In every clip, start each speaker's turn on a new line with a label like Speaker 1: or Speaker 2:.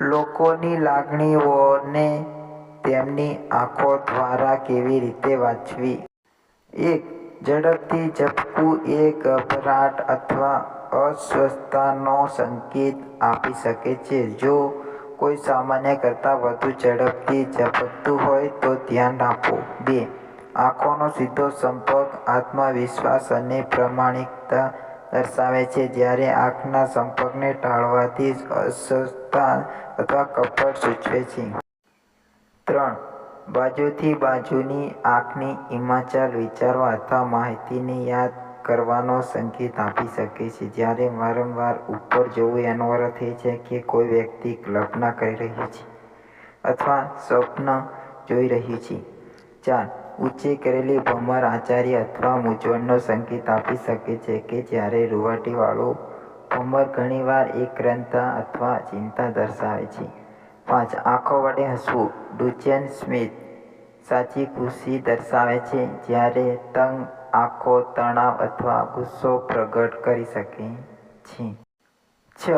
Speaker 1: લોકોની લાગણીઓને તેમની આંખો દ્વારા કેવી રીતે વાંચવી? એક, ઝડપથી ઝપકું એ ગભરાટ અથવા અસ્વસ્થતાનો સંકેત આપી શકે છે. જો કોઈ સામાન્ય કરતાં વધુ ઝડપથી ઝપકતું હોય તો ધ્યાન આપો. બે, આંખોનો સીધો સંપર્ક, આત્મવિશ્વાસ અને પ્રામાણિકતા દર્શાવે છે, જ્યારે આંખના સંપર્કને ટાળવાથી અસ્વસ્થતા અથવા કપટ સૂચવે છે. ત્રણ, બાજુથી બાજુની આંખની હિમાચલ વિચારવા અથવા માહિતીને યાદ કરવાનો સંકેત આપી શકે છે. જ્યારે વારંવાર ઉપર જોવું એનો અર્થ એ છે કે કોઈ વ્યક્તિ કલ્પના કરી રહી છે અથવા સ્વપ્ન જોઈ રહી છે. ચાર ઊંચી કરેલી ભમર આચાર્ય અથવા મૂંઝવણનો સંકેત આપી શકે છે કે જ્યારે રૂવાટીવાળો ભમર ઘણીવાર એકરંતા અથવા ચિંતા દર્શાવે છે. પાંચ, આંખો વડે હસવું. ડુચેન સ્મિત સાચી ખુશી દર્શાવે છે જ્યારે તંગ, આંખો તણાવ અથવા ગુસ્સો પ્રગટ કરી શકે છે. છ,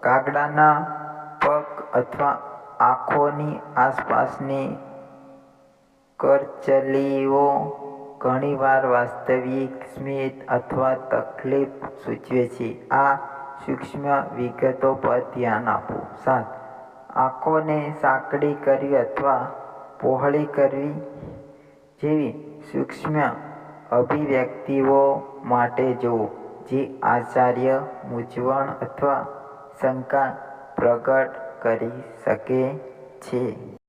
Speaker 1: કાગડાના પગ અથવા આંખોની આસપાસની કરચલીઓ ઘણીવાર વાસ્તવિક સ્મિત અથવા તકલીફ સૂચવે છે. આ સૂક્ષ્મ વિગતો પર ધ્યાન આપો. સાત. આંખોને સાંકડી કરવી અથવા પહોળી કરવી જેવી સૂક્ષ્મ અભિવ્યક્તિઓ માટે જુઓ, જે આચાર્ય મૂંઝવણ અથવા શંકા પ્રગટ કરી શકે છે.